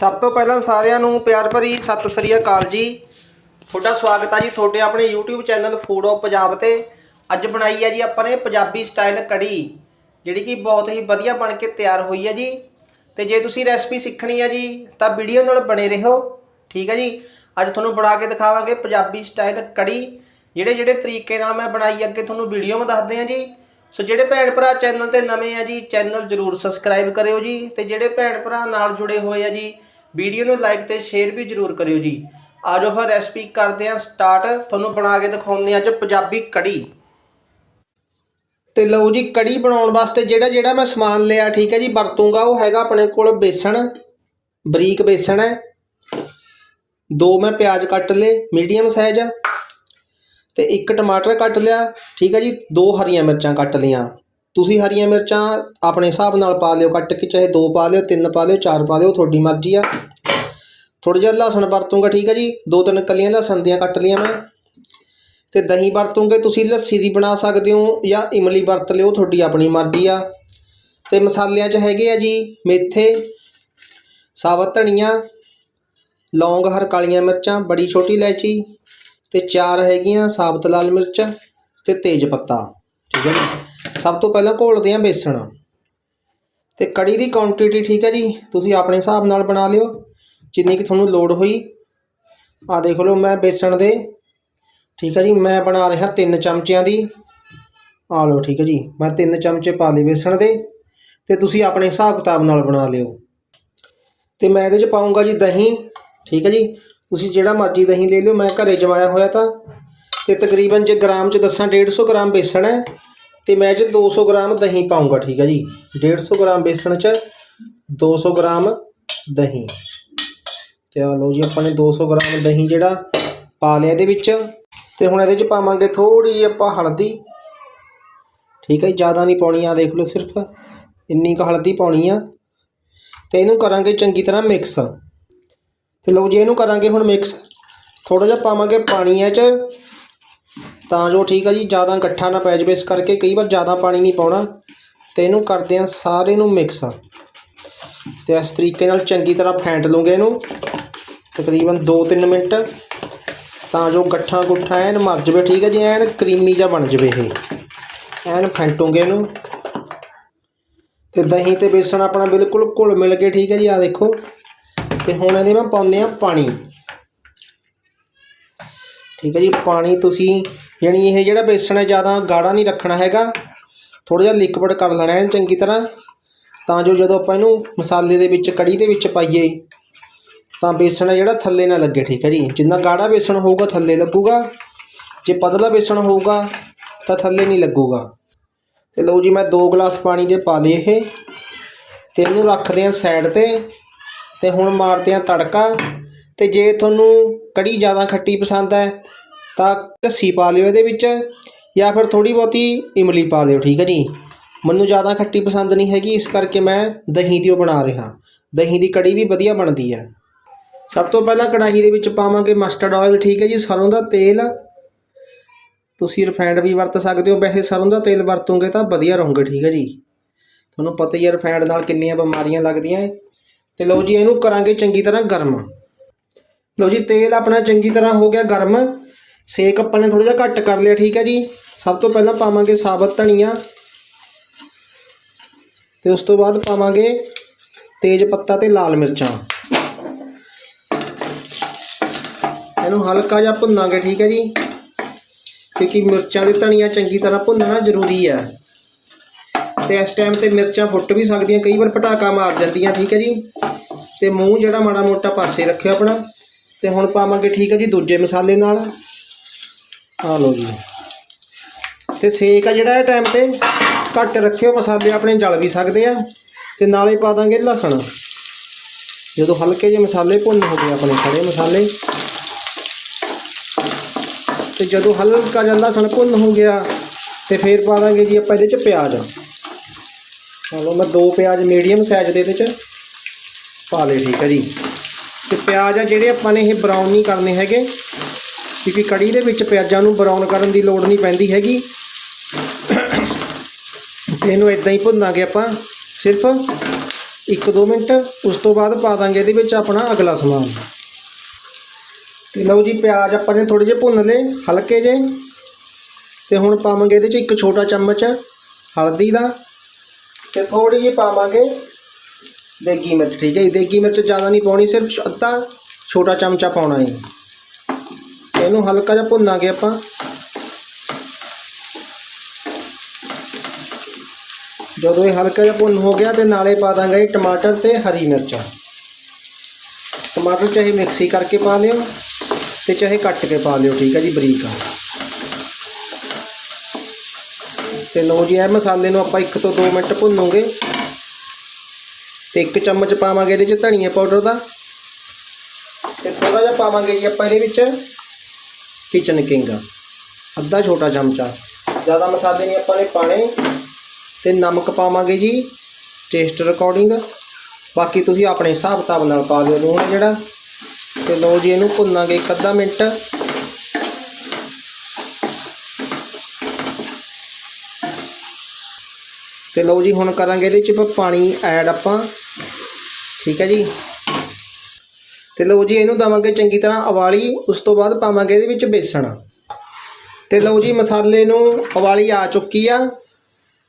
ਸਭ ਤੋਂ ਪਹਿਲਾਂ ਸਾਰਿਆਂ ਨੂੰ ਪਿਆਰ ਭਰੀ ਸਤਿ ਸ੍ਰੀ ਅਕਾਲ ਜੀ। ਤੁਹਾਡਾ ਸਵਾਗਤ ਹੈ ਜੀ ਤੁਹਾਡੇ ਆਪਣੇ YouTube channel food of Punjab ਤੇ। ਅੱਜ ਬਣਾਈ ਹੈ ਜੀ ਆਪਾਂ ਨੇ ਪੰਜਾਬੀ ਸਟਾਈਲ ਕੜੀ, ਜਿਹੜੀ ਕਿ ਬਹੁਤ ਹੀ ਵਧੀਆ ਬਣ ਕੇ ਤਿਆਰ ਹੋਈ ਹੈ ਜੀ। ਤੇ ਜੇ ਤੁਸੀਂ ਰੈਸਪੀ ਸਿੱਖਣੀ ਹੈ ਜੀ, ਤਾਂ ਵੀਡੀਓ ਨਾਲ ਬਣੇ ਰਹੋ। ਠੀਕ ਹੈ ਜੀ? ਅੱਜ ਤੁਹਾਨੂੰ ਬਣਾ ਕੇ ਦਿਖਾਵਾਂਗੇ ਪੰਜਾਬੀ ਸਟਾਈਲ ਕੜੀ, ਜਿਹੜੇ ਜਿਹੜੇ ਤਰੀਕੇ ਨਾਲ ਮੈਂ ਬਣਾਈ ਅੱਗੇ ਤੁਹਾਨੂੰ ਵੀਡੀਓ ਮੈਂ ਦੱਸਦੇ ਹਾਂ ਜੀ। ਸੋ ਜਿਹੜੇ ਭੈਣ ਭਰਾ ਚੈਨਲ ਤੇ ਨਵੇਂ ਆ ਜੀ, ਚੈਨਲ ਜਰੂਰ ਸਬਸਕ੍ਰਾਈਬ ਕਰਿਓ ਜੀ। ਤੇ ਜਿਹੜੇ ਭੈਣ ਭਰਾ ਨਾਲ ਜੁੜੇ ਹੋਏ ਆ ਜੀ ਵੀਡੀਓ ਨੂੰ ਲਾਈਕ ਤੇ ਸ਼ੇਅਰ ਵੀ ਜਰੂਰ ਕਰਿਓ ਜੀ। ਆਜੋ ਫਿਰ ਰੈਸਪੀ ਕਰਦੇ ਹਾਂ ਸਟਾਰਟ ਤੁਹਾਨੂੰ ਬਣਾ ਕੇ ਦਿਖਾਉਂਦੇ ਹਾਂ ਅੱਜ ਪੰਜਾਬੀ ਕੜੀ। ਤੇ ਲਓ ਜੀ ਕੜੀ ਬਣਾਉਣ ਵਾਸਤੇ ਜਿਹੜਾ ਜਿਹੜਾ ਮੈਂ ਸਮਾਨ ਲਿਆ, ਠੀਕ ਹੈ ਜੀ, ਵਰਤੂੰਗਾ ਉਹ ਹੈਗਾ ਆਪਣੇ ਕੋਲ ਬੇਸਣ, ਬਰੀਕ ਬੇਸਣ ਹੈ। ਦੋ ਮੈਂ ਪਿਆਜ਼ ਕੱਟ ਲਏ ਮੀਡੀਅਮ ਸਾਈਜ਼ ਤੇ ਇੱਕ ਟਮਾਟਰ ਕੱਟ ਲਿਆ, ਠੀਕ ਹੈ ਜੀ, ਦੋ ਹਰੀਆਂ ਮਿਰਚਾਂ ਕੱਟ ਲੀਆਂ ਤੁਸੀਂ ਹਰੀਆਂ ਮਿਰਚਾਂ ਆਪਣੇ ਹਿਸਾਬ ਨਾਲ ਪਾ ਲਿਓ, ਕੱਟ ਕੇ ਚਾਹੇ ਦੋ ਪਾ ਲਿਓ, ਤਿੰਨ ਪਾ ਲਿਓ, ਚਾਰ ਪਾ ਲਿਓ, ਤੁਹਾਡੀ ਮਰਜ਼ੀ ਆ। ਥੋੜ੍ਹਾ ਜਿਹਾ ਲਸਣ ਵਰਤੂੰਗਾ, ਠੀਕ ਹੈ ਜੀ? ਦੋ ਤਿੰਨ ਕਲੀਆਂ ਲਸਣ ਦੀਆਂ ਕੱਟ ਲਈਆਂ ਮੈਂ। ਤੇ ਦਹੀਂ ਵਰਤੋਂਗੇ, ਤੁਸੀਂ ਲੱਸੀ ਦੀ ਬਣਾ ਸਕਦੇ ਹੋ ਜਾਂ ਇਮਲੀ ਵਰਤ ਲਿਓ, ਤੁਹਾਡੀ ਆਪਣੀ ਮਰਜ਼ੀ ਆ। ਤੇ ਮਸਾਲਿਆਂ 'ਚ ਹੈਗੇ ਆ ਜੀ ਮੇਥੇ ਸਾਬਤ ਧਨੀਆ, ਲੌਂਗ ਹਰ ਕਾਲੀਆਂ ਮਿਰਚਾਂ, ਬੜੀ ਛੋਟੀ ਇਲਾਇਚੀ ਤੇ ਚਾਰ ਹੈਗੀਆਂ ਸਾਬਤ ਲਾਲ ਮਿਰਚ ਤੇ ਤੇਜ ਪੱਤਾ, ਠੀਕ ਹੈ ਜੀ? ਸਭ ਤੋਂ ਪਹਿਲਾਂ ਘੋਲਦੇ ਹਾਂ ਬੇਸਣ। ਤੇ ਕੜੀ ਦੀ ਕੁਆਂਟੀਟੀ ਠੀਕ ਹੈ ਜੀ, ਤੁਸੀਂ ਆਪਣੇ ਹਿਸਾਬ ਨਾਲ ਬਣਾ ਲਿਓ। ਜਿੰਨੀ ਕਿ ਤੁਹਾਨੂੰ ਲੋੜ ਹੋਈ। ਆ ਦੇਖ ਲਓ ਮੈਂ ਬੇਸਣ ਦੇ, ਠੀਕ ਹੈ ਜੀ, ਮੈਂ ਬਣਾ ਰਿਹਾ ਤਿੰਨ ਚਮਚਿਆਂ ਦੀ। ਆ ਲਓ ਠੀਕ ਹੈ ਜੀ, ਮੈਂ ਤਿੰਨ ਚਮਚੇ ਪਾ ਲਏ ਬੇਸਣ ਦੇ। ਤੇ ਤੁਸੀਂ ਆਪਣੇ ਹਿਸਾਬ ਕਿਤਾਬ ਨਾਲ ਬਣਾ ਲਿਓ। ਤੇ ਮੈਂ ਇਹਦੇ 'ਚ ਪਾਉਂਗਾ ਜੀ ਦਹੀਂ, ਠੀਕ ਹੈ ਜੀ। ਤੁਸੀਂ ਜਿਹੜਾ ਮਰਜ਼ੀ ਦਹੀਂ ਲੈ ਲਿਓ, ਮੈਂ ਘਰੇ ਜਮਾਇਆ ਹੋਇਆ ਤਾਂ। ਤੇ ਤਕਰੀਬਨ ਜੇ ਗ੍ਰਾਮ 'ਚ ਦੱਸਾਂ 150 ਗ੍ਰਾਮ ਬੇਸਣ ਹੈ। ਤੇ ਮੈਂ ਇਹ 'ਚ 200 ਗ੍ਰਾਮ ਦਹੀਂ ਪਾਉਂਗਾ ਠੀਕ ਹੈ ਜੀ। 150 ਗ੍ਰਾਮ ਬੇਸਣ 'ਚ 200 ਗ੍ਰਾਮ ਦਹੀਂ। ਤੇ ਆ ਲਓ ਜੀ ਆਪਾਂ ਨੇ 200 ਗ੍ਰਾਮ ਦਹੀਂ ਜਿਹੜਾ ਪਾ ਲਿਆ ਇਹਦੇ ਵਿੱਚ। ਤੇ ਹੁਣ ਇਹਦੇ 'ਚ ਪਾਵਾਂਗੇ ਥੋੜੀ ਜਿਹੀ ਆਪਾਂ ਹਲਦੀ। ਠੀਕ ਹੈ ਜੀ, ਜ਼ਿਆਦਾ ਨਹੀਂ ਪਾਉਣੀ ਆ ਦੇਖ ਲਓ ਸਿਰਫ ਇੰਨੀ ਕੁ ਹਲਦੀ ਪਾਉਣੀ ਆ। ਤੇ ਇਹਨੂੰ ਕਰਾਂਗੇ ਚੰਗੀ ਤਰ੍ਹਾਂ ਮਿਕਸ। ਤੇ ਲਓ ਜੀ ਇਹਨੂੰ ਕਰਾਂਗੇ ਹੁਣ ਮਿਕਸ। ਥੋੜਾ ਜਿਹਾ ਪਾਵਾਂਗੇ ਪਾਣੀ ਇਹ 'ਚ ਤਾਂ ਜੋ ਠੀਕ ਆ ਜੀ, ਜ਼ਿਆਦਾ ਇਕੱਠਾ ਨਾ ਪੈ ਜਾਵੇ। ਇਸ ਕਰਕੇ ਕਈ ਵਾਰ ਜ਼ਿਆਦਾ ਪਾਣੀ ਨਹੀਂ ਪਾਉਣਾ। ਤੇ ਇਹਨੂੰ ਕਰਦੇ ਆ ਸਾਰੇ ਨੂੰ ਮਿਕਸ ਤੇ ਇਸ ਤਰੀਕੇ ਨਾਲ ਚੰਗੀ ਤਰ੍ਹਾਂ ਫੈਂਟ ਲੂੰਗੇ ਇਹਨੂੰ। ਤਕਰੀਬਨ 2-3 ਮਿੰਟ। ਤਾਂ ਜੋ ਗੱਠਾਂ ਗੁੱਠਾਂ ਐਨ ਮਰ ਜਵੇ, ਠੀਕ ਹੈ ਜੀ, ਐਨ ਕਰੀਮੀ ਜਿਹਾ ਬਣ ਜਵੇ ਇਹ। ਐਨ ਫੈਂਟੋਗੇ ਇਹਨੂੰ। ਤੇ ਦਹੀਂ ਤੇ ਬੇਸਣ ਆਪਣਾ ਬਿਲਕੁਲ ਘੁਲ ਮਿਲ ਕੇ ਠੀਕ ਹੈ ਜੀ ਆ ਦੇਖੋ। ਤੇ ਹੁਣ ਇਹਦੇ ਮੈਂ ਪਾਉਂਦੇ ਆ ਪਾਣੀ। ਠੀਕ ਹੈ ਜੀ, ਪਾਣੀ ਤੁਸੀਂ ਯਾਨੀ ਇਹ ਜਿਹੜਾ ਬੇਸਣ ਹੈ, ਜ਼ਿਆਦਾ ਗਾੜਾ ਨਹੀਂ ਰੱਖਣਾ ਹੈਗਾ। ਥੋੜਾ ਜਿਹਾ ਲਿਕਵਿਡ ਕਰ ਲੈਣਾ ਹੈ ਚੰਗੀ ਤਰ੍ਹਾਂ। ਤਾਂ ਜੋ ਜਦੋਂ ਆਪਾਂ ਇਹਨੂੰ ਮਸਾਲੇ ਦੇ ਵਿੱਚ ਕੜੀ ਦੇ ਵਿੱਚ ਪਾਈਏ, ਤਾਂ ਬੇਸਣ ਹੈ ਜਿਹੜਾ ਥੱਲੇ ਨਾ ਲੱਗੇ, ਠੀਕ ਹੈ ਜੀ। ਜਿੰਨਾ ਗਾੜਾ ਬੇਸਣ ਹੋਊਗਾ, ਥੱਲੇ ਲੱਗੂਗਾ। ਜੇ ਪਤਲਾ ਬੇਸਣ ਹੋਊਗਾ, ਤਾਂ ਥੱਲੇ ਨਹੀਂ ਲੱਗੂਗਾ। ਤੇ ਲਓ ਜੀ, ਮੈਂ 2 ਗਲਾਸ ਪਾਣੀ ਦੇ ਪਾ ਲਏ ਇਹ, ਤੇ ਇਹਨੂੰ ਰੱਖਦੇ ਆ ਸਾਈਡ ਤੇ। ਤੇ ਹੁਣ ਮਾਰਦੇ ਆ ਤੜਕਾ। ਤੇ ਜੇ ਤੁਹਾਨੂੰ ਕੜੀ ਜ਼ਿਆਦਾ ਖੱਟੀ ਪਸੰਦ ਹੈ, ਤਾਂ ਲੱਸੀ ਪਾ ਲਿਓ ਇਹਦੇ ਵਿੱਚ ਜਾਂ ਫਿਰ ਥੋੜੀ ਬਹੁਤੀ ਇਮਲੀ ਪਾ ਲਿਓ, ਠੀਕ ਹੈ ਜੀ। ਮੈਨੂੰ ਜ਼ਿਆਦਾ ਖੱਟੀ ਪਸੰਦ ਨਹੀਂ ਹੈਗੀ, ਇਸ ਕਰਕੇ ਮੈਂ ਦਹੀਂ ਦੀ ਉਹ ਬਣਾ ਰਿਹਾ। ਦਹੀਂ ਦੀ ਕੜੀ ਵੀ ਵਧੀਆ ਬਣਦੀ ਹੈ। ਸਭ ਤੋਂ ਪਹਿਲਾਂ ਕੜਾਹੀ ਦੇ ਵਿੱਚ ਪਾਵਾਂਗੇ ਮਸਟਰਡ ਆਇਲ ਠੀਕ ਹੈ ਜੀ, ਸਰੋਂ ਦਾ ਤੇਲ। ਤੁਸੀਂ ਰਿਫਾਈਂਡ ਵੀ ਵਰਤ ਸਕਦੇ ਹੋ। ਵੈਸੇ ਸਰੋਂ ਦਾ ਤੇਲ ਵਰਤੋਗੇ ਤਾਂ ਵਧੀਆ ਰਹੋਗੇ, ਠੀਕ ਹੈ ਜੀ। ਤੁਹਾਨੂੰ ਪਤਾ ਹੀ ਹੈ ਰਿਫਾਈਂਡ ਨਾਲ ਕਿੰਨੀਆਂ ਬਿਮਾਰੀਆਂ ਲੱਗਦੀਆਂ। ਹੈ ਤੇ ਲਓ ਜੀ, ਇਹਨੂੰ ਕਰਾਂਗੇ ਚੰਗੀ ਤਰ੍ਹਾਂ ਗਰਮ। ਲਓ ਜੀ, ਤੇਲ ਆਪਣਾ ਚੰਗੀ ਤਰ੍ਹਾਂ ਹੋ ਗਿਆ ਗਰਮ। ਸੇਕ ਆਪਾਂ ਨੇ ਥੋੜਾ ਜਿਹਾ ਘੱਟ ਕਰ ਲਿਆ, ਠੀਕ ਹੈ ਜੀ। ਸਭ ਤੋਂ ਪਹਿਲਾਂ ਪਾਵਾਂਗੇ ਸਾਬਤ ਧਨੀਆ। ਤੇ ਉਸ ਤੋਂ ਬਾਅਦ ਪਾਵਾਂਗੇ ਤੇਜ ਪੱਤਾ ਤੇ ਲਾਲ ਮਿਰਚਾਂ। ਇਹਨੂੰ ਹਲਕਾ ਜਿਹਾ ਭੁੰਨਾਂਗੇ, ਠੀਕ ਹੈ ਜੀ। ਕਿਉਂਕਿ ਮਿਰਚਾਂ ਦੇ ਧਨੀਆ ਚੰਗੀ ਤਰ੍ਹਾਂ ਭੁੰਨਣਾ ਜ਼ਰੂਰੀ ਹੈ। ਤੇ ਇਸ ਟਾਈਮ ਤੇ ਮਿਰਚਾਂ ਫੁੱਟ ਵੀ ਸਕਦੀਆਂ, ਕਈ ਵਾਰ ਪਟਾਕਾ ਮਾਰ ਜਾਂਦੀਆਂ, ਠੀਕ ਹੈ ਜੀ। ਤੇ ਮੂੰਹ ਜਿਹੜਾ ਮਾੜਾ ਮੋਟਾ ਪਾਸੇ ਰੱਖਿਓ ਆਪਣਾ। ਤੇ ਹੁਣ ਪਾਵਾਂਗੇ ਠੀਕ ਹੈ ਜੀ ਦੂਜੇ ਮਸਾਲੇ ਨਾਲ। ਆ ਲਓ ਜੀ। ਤੇ ਸੇਕ ਆ ਜਿਹੜਾ ਇਹ ਟਾਈਮ ਤੇ, ਘੱਟ ਰੱਖਿਓ ਮਸਾਲੇ, ਆਪਣੇ ਜਲ ਵੀ ਸਕਦੇ ਆ। ਤੇ ਨਾਲੇ ਪਾ ਦਾਂਗੇ ਲਸਣ। ਜਦੋਂ ਹਲਕੇ ਜਿਹੇ ਮਸਾਲੇ ਭੁੰਨ ਹੋ ਗਏ, ਆਪਣੇ ਖੜੇ ਮਸਾਲੇ। ਤੇ ਜਦੋਂ ਹਲਕਾ ਜਿਹਾ ਲਸਣ ਭੁੰਨ ਹੋ ਗਿਆ, ਤੇ ਫਿਰ ਪਾ ਦਾਂਗੇ ਜੀ ਆਪਾਂ ਇਹਦੇ ਚ ਪਿਆਜ਼। ਚਲੋ ਮੈਂ ਦੋ ਪਿਆਜ਼ ਮੀਡੀਅਮ ਸਾਈਜ਼ ਦੇ ਇਹਦੇ ਚ ਪਾ ਲਏ, ਠੀਕ ਹੈ ਜੀ। ਤੇ ਪਿਆਜ਼ ਆ ਜਿਹੜੇ ਆਪਾਂ ਨੇ ਇਹ ਬਰਾਊਨ ਨਹੀਂ ਕਰਨੇ ਹੈਗੇ, ਕਿਉਂਕਿ ਕੜੀ ਦੇ ਵਿੱਚ ਪਿਆਜ਼ਾਂ ਨੂੰ ਬਰਾਊਨ ਕਰਨ ਦੀ ਲੋੜ ਨਹੀਂ ਪੈਂਦੀ ਹੈਗੀ। ਤੇ ਇਹਨੂੰ ਇਦਾਂ ਹੀ ਭੁੰਨਾਂਗੇ ਆਪਾਂ, ਸਿਰਫ 1-2 ਮਿੰਟ, ਉਸ ਤੋਂ ਬਾਅਦ ਪਾ ਦਾਂਗੇ ਇਹਦੇ ਵਿੱਚ ਆਪਣਾ ਅਗਲਾ ਸਮਾਨ। ਤੇ ਲਓ ਜੀ, ਪਿਆਜ਼ ਆਪਾਂ ਨੇ ਥੋੜੇ ਜਿਹੇ ਭੁੰਨ ਲਏ, ਹਲਕੇ ਜਿਹੇ। ਤੇ ਹੁਣ ਪਾਵਾਂਗੇ ਇਹਦੇ 'ਚ ਇੱਕ ਛੋਟਾ ਚਮਚ ਹਲਦੀ ਦਾ, ਤੇ ਥੋੜੀ ਜਿਹੀ ਪਾਵਾਂਗੇ ਦੇਗੀ ਮਿਰਚ ਠੀਕ ਹੈ ਜੀ ਦੇਗੀ ਮਿਰਚ ਜ਼ਿਆਦਾ ਨਹੀਂ ਪਾਉਣੀ, ਸਿਰਫ ਅੱਧਾ ਛੋਟਾ ਚਮਚਾ ਪਾਉਣਾ ਹੈ ਇਹਨੂੰ ਹਲਕਾ ਜਿਹਾ ਭੁੰਨਾਂਗੇ ਆਪਾਂ। ਜਦੋਂ ਇਹ ਹਲਕਾ ਜਿਹਾ ਭੁੰਨ ਹੋ ਗਿਆ ਤੇ ਨਾਲੇ ਪਾ ਦਾਂਗੇ ਟਮਾਟਰ ਤੇ ਹਰੀ ਮਿਰਚਾਂ। ਟਮਾਟਰ ਚਾਹੇ ਮਿਕਸੀ ਕਰਕੇ ਪਾ ਲਿਓ ਤੇ ਚਾਹੇ ਕੱਟ ਕੇ ਪਾ ਲਿਓ, ਠੀਕ ਹੈ ਜੀ, ਬਰੀਕ। ਆ ਤੇ ਲਓ ਜੀ, ਇਹ ਮਸਾਲੇ ਨੂੰ ਆਪਾਂ 1 ਤੋਂ 2 ਮਿੰਟ ਭੁੰਨੂਗੇ। ਤੇ ਇੱਕ ਚਮਚ ਪਾਵਾਂਗੇ ਇਹਦੇ 'ਚ ਧਨੀਆ ਪਾਊਡਰ ਦਾ। ਤੇ ਥੋੜਾ ਜਿਹਾ ਪਾਵਾਂਗੇ ਜੀ ਆਪਾਂ ਇਹਦੇ ਵਿੱਚ ਕਿਚਨ ਕਿੰਗ ਅੱਧਾ ਛੋਟਾ ਚਮਚਾ। ਜ਼ਿਆਦਾ ਮਸਾਲੇ ਨਹੀਂ ਆਪਾਂ ਨੇ ਪਾਣੇ ਤੇ ਨਮਕ ਪਾਵਾਂਗੇ ਜੀ ਟੇਸਟ ਰਿਕਾਰਡਿੰਗ ਬਾਕੀ ਤੁਸੀਂ ਆਪਣੇ ਹਿਸਾਬ ਕਿਤਾਬ ਨਾਲ ਪਾ ਲਿਓ ਲੂਣ ਜਿਹੜਾ। ਤੇ ਲਓ ਜੀ ਇਹਨੂੰ ਭੁੰਨਾਂਗੇ ਇੱਕ ਅੱਧਾ ਮਿੰਟ। ਤੇ ਲਓ ਜੀ, ਹੁਣ ਕਰਾਂਗੇ ਇਹਦੇ ਚ ਆਪਾਂ ਪਾਣੀ ਐਡ ਆਪਾਂ। ਠੀਕ ਹੈ ਜੀ? ਤੇ ਲਓ ਜੀ, ਇਹਨੂੰ ਦਵਾਂਗੇ ਚੰਗੀ ਤਰ੍ਹਾਂ ਉਬਾਲੀ, ਉਸ ਤੋਂ ਬਾਅਦ ਪਾਵਾਂਗੇ ਇਹਦੇ ਵਿੱਚ ਬੇਸਣ। ਤੇ ਲਓ ਜੀ, ਮਸਾਲੇ ਨੂੰ ਉਬਾਲੀ ਆ ਚੁੱਕੀ ਆ।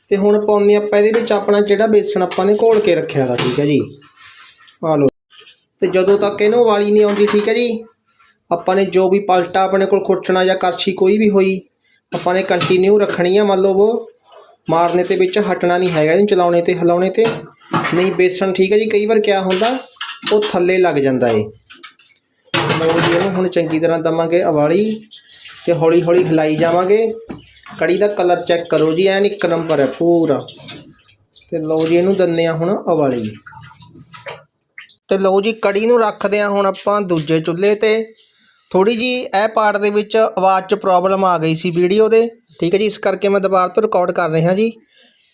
ਤੇ ਹੁਣ ਪਾਉਂਦੇ ਆਪਾਂ ਇਹਦੇ ਵਿੱਚ ਆਪਣਾ ਜਿਹੜਾ ਬੇਸਣ ਆਪਾਂ ਨੇ ਘੋਲ ਕੇ ਰੱਖਿਆ ਦਾ ਠੀਕ ਹੈ ਜੀ? ਆ ਲਓ। ਤੇ ਜਦੋਂ ਤੱਕ ਇਹਨੂੰ ਉਬਾਲੀ ਨਹੀਂ ਆਉਂਦੀ, ਠੀਕ ਹੈ ਜੀ? ਆਪਾਂ ਨੇ ਜੋ ਵੀ ਪਲਟਾ ਆਪਣੇ ਕੋਲ ਖੁਰਚਣਾ ਜਾਂ ਕਰਛੀ ਕੋਈ ਵੀ ਹੋਈ, ਆਪਾਂ ਨੇ ਕੰਟੀਨਿਊ ਰੱਖਣੀ ਆ ਮੰਨ ਲਓ ਉਹ। ਮਾਰਨੇ ਤੇ ਵਿੱਚ ਹਟਣਾ ਨਹੀਂ ਹੈਗਾ ਇਹਨੂੰ ਚਲਾਉਣੇ ਤੇ, ਹਿਲਾਉਣੇ ਤੇ। ਨਹੀਂ, ਬੇਸਣ ਠੀਕ ਹੈ ਜੀ, ਕਈ ਵਾਰ ਕਿਆ ਹੁੰਦਾ, ਉਹ ਥੱਲੇ ਲੱਗ ਜਾਂਦਾ ਏ। ਲਓ ਜੀ, ਇਹਨੂੰ ਹੁਣ ਚੰਗੀ ਤਰ੍ਹਾਂ ਦਵਾਂਗੇ ਅਵਾਲੀ ਤੇ ਹੌਲੀ ਹੌਲੀ ਹਿਲਾਈ ਜਾਵਾਂਗੇ। ਕੜੀ ਦਾ ਕਲਰ ਚੈੱਕ ਕਰੋ ਜੀ, ਐਨ ਇੱਕ ਨੰਬਰ ਹੈ, ਪੂਰਾ। ਤੇ ਲਓ ਜੀ, ਇਹਨੂੰ ਦੰਨੇ ਆ ਹੁਣ ਅਵਾਲੀ ਤੇ ਲਓ ਜੀ, ਕੜੀ ਨੂੰ ਰੱਖਦੇ ਆ ਹੁਣ ਆਪਾਂ ਦੂਜੇ ਚੁੱਲ੍ਹੇ ਤੇ। ਥੋੜੀ ਜੀ ਇਹ ਪਾਰਟ ਦੇ ਵਿੱਚ ਆਵਾਜ਼ 'ਚ ਪ੍ਰੋਬਲਮ ਆ ਗਈ ਸੀ ਵੀਡੀਓ ਦੇ। ਠੀਕ ਹੈ ਜੀ, ਇਸ ਕਰਕੇ ਮੈਂ ਦੁਬਾਰਾ ਤੋਂ ਰਿਕਾਰਡ ਕਰ ਰਿਹਾ ਜੀ।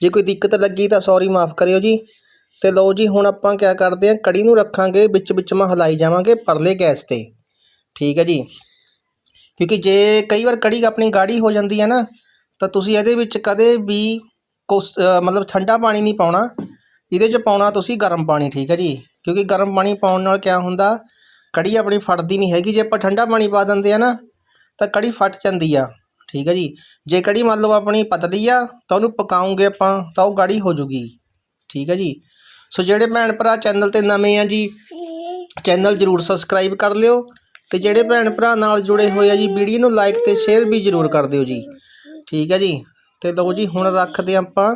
ਜੇ ਕੋਈ ਦਿੱਕਤ ਲੱਗੀ ਤਾਂ ਸੌਰੀ ਮਾਫ ਕਰਿਓ ਜੀ। ਤੇ ਲਓ ਜੀ, ਹੁਣ ਆਪਾਂ ਕਿਆ ਕਰਦੇ ਆ ਕੜੀ ਨੂੰ ਰੱਖਾਂਗੇ, ਵਿੱਚ ਵਿੱਚ ਮੈਂ ਹਲਾਈ ਜਾਵਾਂਗੇ ਪਰਲੇ ਗੈਸ ਤੇ। ਠੀਕ ਹੈ ਜੀ। ਕਿਉਂਕਿ ਜੇ ਕਈ ਵਾਰ ਕੜੀ ਆਪਣੀ ਗਾੜੀ ਹੋ ਜਾਂਦੀ ਹੈ ਨਾ, ਤਾਂ ਤੁਸੀਂ ਇਹਦੇ ਵਿੱਚ ਕਦੇ ਵੀ ਕੁਸ ਮਤਲਬ ਠੰਡਾ ਪਾਣੀ ਨਹੀਂ ਪਾਉਣਾ। ਇਹਦੇ 'ਚ ਪਾਉਣਾ ਤੁਸੀਂ ਗਰਮ ਪਾਣੀ, ਠੀਕ ਹੈ ਜੀ। ਕਿਉਂਕਿ ਗਰਮ ਪਾਣੀ ਪਾਉਣ ਨਾਲ ਕਿਆ ਹੁੰਦਾ, ਕੜੀ ਆਪਣੀ ਫਟਦੀ ਨਹੀਂ ਹੈਗੀ। ਜੇ ਆਪਾਂ ਠੰਡਾ ਪਾਣੀ ਪਾ ਦਿੰਦੇ ਆ ਨਾ, ਤਾਂ ਕੜੀ ਫਟ ਜਾਂਦੀ ਆ। ਠੀਕ ਹੈ ਜੀ। ਜੇ ਕੜੀ ਮੰਨ ਲਓ ਆਪਣੀ ਪਤਲੀ ਆ, ਤਾਂ ਉਹਨੂੰ ਪਕਾਉਂਗੇ ਆਪਾਂ, ਤਾਂ ਉਹ ਗਾੜੀ ਹੋ ਜੂਗੀ। ਠੀਕ ਹੈ ਜੀ। ਸੋ ਜਿਹੜੇ ਭੈਣ ਭਰਾ ਚੈਨਲ ਤੇ ਨਵੇਂ ਆ ਜੀ, ਚੈਨਲ ਜਰੂਰ ਸਬਸਕ੍ਰਾਈਬ ਕਰ ਲਿਓ ਤੇ ਜਿਹੜੇ ਭੈਣ ਭਰਾ ਨਾਲ ਜੁੜੇ ਹੋਏ ਆ ਜੀ, ਵੀਡੀਓ ਨੂੰ ਲਾਈਕ ਤੇ ਸ਼ੇਅਰ ਵੀ ਜਰੂਰ ਕਰ ਦਿਓ ਜੀ। ਠੀਕ ਹੈ ਜੀ। ਤੇ ਲਓ ਜੀ, ਹੁਣ ਰੱਖਦੇ ਹਾਂ ਆਪਾਂ,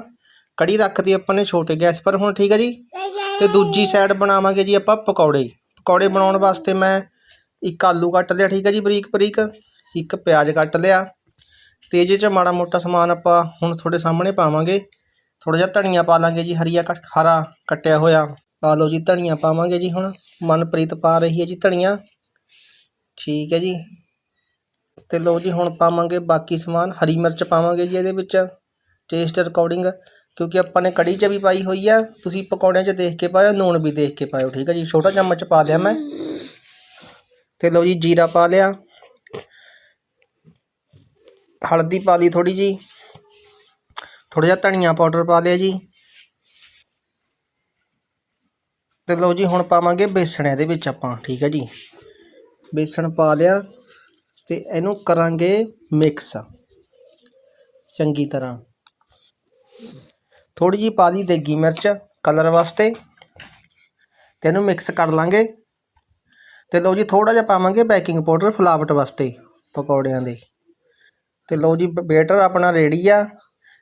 ਕੜੀ ਰੱਖਦੇ ਆਪਾਂ ਨੇ ਛੋਟੇ ਗੈਸ ਪਰ ਹੁਣ, ਠੀਕ ਹੈ ਜੀ। ਤੇ ਦੂਜੀ ਸਾਈਡ ਬਣਾਵਾਂਗੇ ਜੀ ਆਪਾਂ ਪਕੌੜੇ। ਪਕੌੜੇ ਬਣਾਉਣ ਵਾਸਤੇ ਮੈਂ ਇੱਕ ਆਲੂ ਕੱਟ ਲਿਆ, ਠੀਕ ਹੈ ਜੀ ਬਰੀਕ ਬਰੀਕ ਇੱਕ ਪਿਆਜ਼ ਕੱਟ ਲਿਆ। ਤੇ ਇਹਦੇ 'ਚ ਮਾੜਾ ਮੋਟਾ ਸਮਾਨ ਆਪਾਂ ਹੁਣ ਤੁਹਾਡੇ ਸਾਹਮਣੇ ਪਾਵਾਂਗੇ। ਥੋੜਾ ਜਿਹਾ ਧਨੀਆ ਪਾ ਲਾਂਗੇ ਜੀ, ਹਰੀਆ ਕੱਟ, ਹਰਾ ਕੱਟਿਆ ਹੋਇਆ। ਪਾ ਲਓ ਜੀ, ਧਨੀਆ ਪਾਵਾਂਗੇ ਜੀ ਹੁਣ। ਮਨਪ੍ਰੀਤ ਪਾ ਰਹੀ ਹੈ ਜੀ ਧਨੀਆ। ਠੀਕ ਹੈ ਜੀ। ਤੇ ਲਓ ਜੀ ਹੁਣ ਪਾਵਾਂਗੇ ਬਾਕੀ ਸਮਾਨ, ਹਰੀ ਮਿਰਚ ਪਾਵਾਂਗੇ ਜੀ ਇਹਦੇ ਵਿੱਚ। ਟੇਸਟ ਰਿਕਾਰਡਿੰਗ ਕਿਉਂਕਿ ਆਪਾਂ ਨੇ ਕੜੀ 'ਚ ਵੀ ਪਾਈ ਹੋਈ ਆ। ਤੁਸੀਂ ਪਕੌੜਿਆਂ 'ਚ ਦੇਖ ਕੇ ਪਾਇਓ, ਨੂਣ ਵੀ ਦੇਖ ਕੇ ਪਾਇਓ। ਠੀਕ ਹੈ ਜੀ, ਛੋਟਾ ਚਮਚ ਪਾ ਲਿਆ ਮੈਂ। ਤੇ ਲਓ ਜੀ ਜੀਰਾ ਪਾ ਲਿਆ। ਹਲਦੀ ਪਾ ਲਈ ਥੋੜੀ ਜੀ ਥੋੜਾ ਜਿਹਾ ਧਨੀਆ ਪਾਊਡਰ ਪਾ ਲਿਆ ਜੀ। ਤੇ ਲਓ ਜੀ, ਹੁਣ ਪਾਵਾਂਗੇ ਬੇਸਣ ਇਹਦੇ ਵਿੱਚ ਆਪਾਂ, ਠੀਕ ਹੈ ਜੀ। ਬੇਸਣ ਪਾ ਲਿਆ ਤੇ ਇਹਨੂੰ ਕਰਾਂਗੇ ਮਿਕਸ, ਚੰਗੀ ਤਰ੍ਹਾਂ। ਥੋੜੀ ਜੀ ਪਾ ਲਈ ਦੇਗੀ ਮਿਰਚ ਕਲਰ ਵਾਸਤੇ ਤੇ ਇਹਨੂੰ ਮਿਕਸ ਕਰ ਲਾਂਗੇ। ਤੇ ਲਓ ਜੀ ਥੋੜਾ ਜਿਹਾ ਪਾਵਾਂਗੇ ਬੇਕਿੰਗ ਪਾਊਡਰ ਫਲਾਵਟ ਵਾਸਤੇ ਪਕੌੜਿਆਂ ਦੇ। ਤੇ ਲਓ ਜੀ ਬੇਟਰ ਆਪਣਾ ਰੈਡੀ ਆ,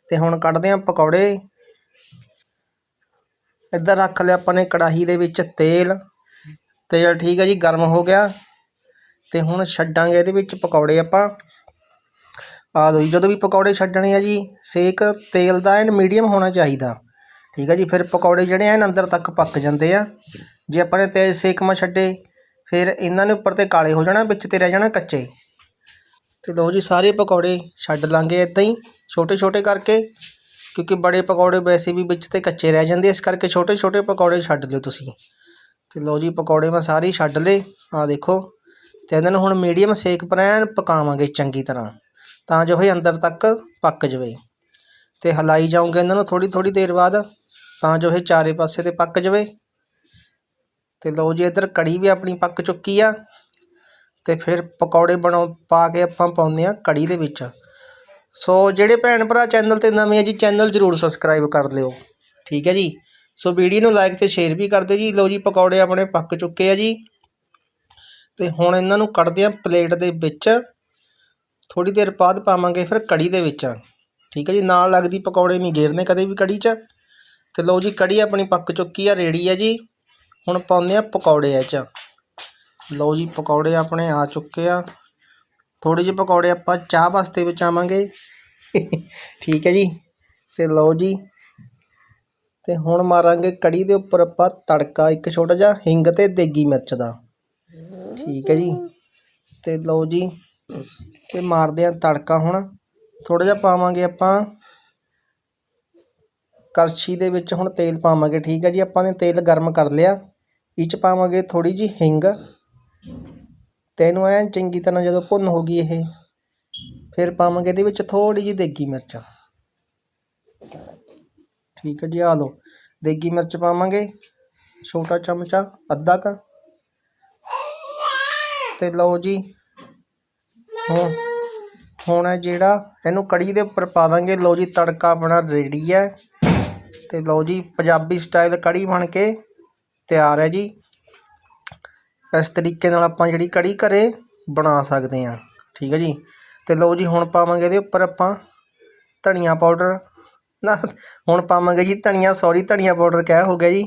ਤੇ ਹੁਣ ਕੱਢਦੇ ਆ ਪਕੌੜੇ। ਇੱਧਰ ਰੱਖ ਲਿਆ ਆਪਾਂ ਨੇ ਕੜਾਹੀ ਦੇ ਵਿੱਚ ਤੇਲ। ਤੇਲ ਠੀਕ ਹੈ ਜੀ, ਗਰਮ ਹੋ ਗਿਆ। ਤੇ ਹੁਣ ਛੱਡਾਂਗੇ ਇਹਦੇ ਵਿੱਚ ਪਕੌੜੇ ਆਪਾਂ। ਆ ਦੋ ਜੀ, ਜਦੋਂ ਵੀ ਪਕੌੜੇ ਛੱਡਣੇ ਆ ਜੀ, ਸੇਕ ਤੇਲ ਦਾ ਐਨ ਮੀਡੀਅਮ ਹੋਣਾ ਚਾਹੀਦਾ। ਠੀਕ ਹੈ ਜੀ, ਫਿਰ ਪਕੌੜੇ ਜਿਹੜੇ ਐਨ ਅੰਦਰ ਤੱਕ ਪੱਕ ਜਾਂਦੇ ਆ। ਜੇ ਆਪਾਂ ਨੇ ਤੇਜ਼ ਸੇਕ ਮਾ ਛੱਡੇ, ਫਿਰ ਇਹਨਾਂ ਨੇ ਉੱਪਰ ਤੇ ਕਾਲੇ ਹੋ ਜਾਣਾ, ਵਿੱਚ ਤੇ ਰਹਿ ਜਾਣਾ ਕੱਚੇ। ਤੇ ਲਓ ਜੀ, ਸਾਰੇ ਪਕੌੜੇ ਛੱਡ ਲਾਂਗੇ ਇਦਾਂ ਹੀ, ਛੋਟੇ ਛੋਟੇ ਕਰਕੇ, ਕਿਉਂਕਿ ਬੜੇ ਪਕੌੜੇ ਵੈਸੇ ਵੀ ਵਿੱਚ ਤੇ ਕੱਚੇ ਰਹਿ ਜਾਂਦੇ ਇਸ ਕਰਕੇ ਛੋਟੇ ਛੋਟੇ ਪਕੌੜੇ ਛੱਡ ਲਿਓ ਤੁਸੀਂ। ਤੇ ਲਓ ਜੀ, ਪਕੌੜੇ ਮੈਂ ਸਾਰੇ ਹੀ ਛੱਡ ਲਏ ਆ ਦੇਖੋ। ਤੇ ਇਹਨਾਂ ਨੂੰ ਹੁਣ ਮੀਡੀਅਮ ਸੇਕ ਪਰ ਐਨ ਪਕਾਵਾਂਗੇ ਚੰਗੀ ਤਰ੍ਹਾਂ, ਤਾਂ ਜੋ ਇਹ ਅੰਦਰ ਤੱਕ ਪੱਕ ਜਵੇ। ਤੇ ਹਲਾਈ ਜਾਊਂਗੇ ਇਹਨਾਂ ਨੂੰ ਥੋੜੀ ਥੋੜੀ ਦੇਰ ਬਾਅਦ, ਤਾਂ ਜੋ ਇਹ ਚਾਰੇ ਪਾਸੇ ਤੇ ਪੱਕ ਜਵੇ। ਤੇ ਲਓ ਜੀ, ਇੱਧਰ ਕੜੀ ਵੀ ਆਪਣੀ ਪੱਕ ਚੁੱਕੀ ਆ। ਤੇ ਫਿਰ ਪਕੌੜੇ ਬਣਾਉ, ਪਾ ਕੇ ਆਪਾਂ ਪਾਉਂਦੇ ਆ ਕੜੀ ਦੇ ਵਿੱਚ। ਸੋ ਜਿਹੜੇ ਭੈਣ ਭਰਾ ਚੈਨਲ ਤੇ ਨਵੇਂ ਆ ਜੀ, ਚੈਨਲ ਜਰੂਰ ਸਬਸਕ੍ਰਾਈਬ ਕਰ ਲਿਓ। ਠੀਕ ਹੈ ਜੀ? ਸੋ ਵੀਡੀਓ ਨੂੰ ਲਾਈਕ ਤੇ ਸ਼ੇਅਰ ਵੀ ਕਰ ਦਿਓ ਜੀ। ਲਓ ਜੀ, ਪਕੌੜੇ ਆਪਣੇ ਪੱਕ ਚੁੱਕੇ ਆ ਜੀ। ਤੇ ਹੁਣ ਇਹਨਾਂ ਨੂੰ ਕੱਢਦੇ ਆ ਪਲੇਟ ਦੇ ਵਿੱਚ। ਥੋੜੀ ਦੇਰ ਬਾਅਦ ਪਾਵਾਂਗੇ ਫਿਰ ਕੜੀ ਦੇ ਵਿੱਚ। ਠੀਕ ਹੈ ਜੀ? ਨਾਲ ਲੱਗਦੀ ਪਕੌੜੇ ਨਹੀਂ ਗੇਰਨੇ ਕਦੇ ਵੀ ਕੜੀ 'ਚ। ਤੇ ਲਓ ਜੀ ਕੜੀ ਆਪਣੀ ਪੱਕ ਚੁੱਕੀ ਆ, ਰੇੜੀ ਆ ਜੀ। ਹੁਣ ਪਾਉਂਦੇ ਆ ਪਕੌੜੇ ਇਹ 'ਚ। ਲਓ ਜੀ, ਪਕੌੜੇ ਆਪਣੇ ਆ ਚੁੱਕੇ ਆ। ਥੋੜੇ ਜਿਹੇ ਪਕੌੜੇ ਆਪਾਂ ਚਾਹ ਵਾਸਤੇ ਬਚਾਵਾਂਗੇ ਠੀਕ ਹੈ ਜੀ, ਤੇ ਲਓ ਜੀ। ਤੇ ਹੁਣ ਮਾਰਾਂਗੇ ਕੜੀ ਦੇ ਉੱਪਰ ਆਪਾਂ ਤੜਕਾ, ਇੱਕ ਛੋਟਾ ਜਿਹਾ ਹਿੰਗ ਤੇ ਦੇਗੀ ਮਿਰਚ ਦਾ। ਠੀਕ ਹੈ ਜੀ, ਤੇ ਲਓ ਜੀ, ਤੇ ਮਾਰਦੇ ਆ ਤੜਕਾ ਹੁਣ। ਥੋੜਾ ਜਿਹਾ ਪਾਵਾਂਗੇ ਆਪਾਂ। ਕੜਛੀ ਦੇ ਵਿੱਚ ਹੁਣ ਤੇਲ ਪਾਵਾਂਗੇ। ਠੀਕ ਹੈ ਜੀ, ਆਪਾਂ ਨੇ ਤੇਲ ਗਰਮ ਕਰ ਲਿਆ। ਇਹ 'ਚ ਪਾਵਾਂਗੇ ਥੋੜੀ ਜੀ ਹਿੰਗ। ਤੇ ਇਹਨੂੰ ਐਨ ਚੰਗੀ ਤਰ੍ਹਾਂ ਜਦੋਂ ਭੁੰਨ ਹੋ ਗਈ ਇਹ, ਫਿਰ ਪਾਵਾਂਗੇ ਇਹਦੇ ਵਿੱਚ ਥੋੜੀ ਜਿਹੀ ਦੇਗੀ ਮਿਰਚ। ਠੀਕ ਹੈ ਜੀ ਆ ਲਓ। ਦੇਗੀ ਮਿਰਚ ਪਾਵਾਂਗੇ, ਛੋਟਾ ਚਮਚਾ, ਅੱਧਾ ਕ। ਤੇ ਲਓ ਜੀ, ਹੁਣ ਹੁਣ ਇਹ ਜਿਹੜਾ ਇਹਨੂੰ ਕੜੀ ਦੇ ਉੱਪਰ ਪਾ ਦਾਂਗੇ, ਲਓ ਜੀ, ਤੜਕਾ ਆਪਣਾ ਰੈਡੀ ਹੈ। ਤੇ ਲਓ ਜੀ, ਪੰਜਾਬੀ ਸਟਾਈਲ ਕੜੀ ਬਣ ਕੇ ਤਿਆਰ ਹੈ ਜੀ। ਇਸ ਤਰੀਕੇ ਨਾਲ ਆਪਾਂ ਜਿਹੜੀ ਕੜੀ ਘਰੇ ਬਣਾ ਸਕਦੇ ਹਾਂ। ਠੀਕ ਹੈ ਜੀ? ਤੇ ਲਓ ਜੀ, ਹੁਣ ਪਾਵਾਂਗੇ ਇਹਦੇ ਉੱਪਰ ਆਪਾਂ ਧਨੀਆ ਪਾਊਡਰ। ਨਾ, ਹੁਣ ਪਾਵਾਂਗੇ ਜੀ ਧਨੀਆ ਸੌਰੀ ਧਨੀਆ ਪਾਊਡਰ ਕਹਿ ਹੋ ਗਿਆ ਜੀ?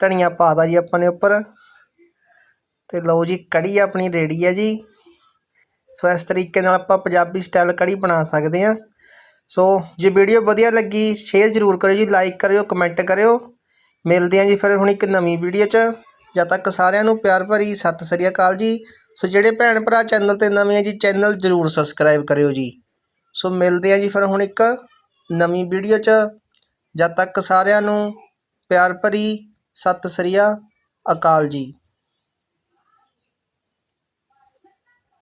ਧਨੀਆ ਪਾਦਾ ਜੀ ਆਪਾਂ ਨੇ ਉੱਪਰ। ਤੇ ਲਓ ਜੀ, ਕੜੀ ਆਪਣੀ ਰੈਡੀ ਹੈ ਜੀ। ਸੋ ਇਸ ਤਰੀਕੇ ਨਾਲ ਆਪਾਂ ਪੰਜਾਬੀ ਸਟਾਈਲ ਕੜੀ ਬਣਾ ਸਕਦੇ ਹਾਂ। ਸੋ ਜੇ ਵੀਡੀਓ ਵਧੀਆ ਲੱਗੀ ਸ਼ੇਅਰ ਜ਼ਰੂਰ ਕਰਿਓ ਜੀ ਲਾਈਕ ਕਰਿਓ ਕਮੈਂਟ ਕਰਿਓ। ਮਿਲਦੇ ਹਾਂ ਜੀ ਫਿਰ ਹੁਣ ਇੱਕ ਨਵੀਂ ਵੀਡੀਓ 'ਚ। ਜਦ ਤੱਕ ਸਾਰਿਆਂ ਨੂੰ ਪਿਆਰ ਭਰੀ ਸਤਿ ਸ੍ਰੀ ਅਕਾਲ ਜੀ। ਸੋ ਜਿਹੜੇ ਭੈਣ ਭਰਾ ਚੈਨਲ ਤੇ ਨਵੇਂ ਆ ਜੀ ਚੈਨਲ ਜ਼ਰੂਰ ਸਬਸਕ੍ਰਾਈਬ ਕਰਿਓ ਜੀ। ਸੋ ਮਿਲਦੇ ਆ ਜੀ ਫਿਰ ਹੁਣ ਇੱਕ ਨਵੀਂ ਵੀਡੀਓ 'ਚ। ਜਦ ਤੱਕ ਸਾਰਿਆਂ ਨੂੰ ਪਿਆਰ ਭਰੀ ਸਤਿ ਸ੍ਰੀ ਅਕਾਲ ਜੀ।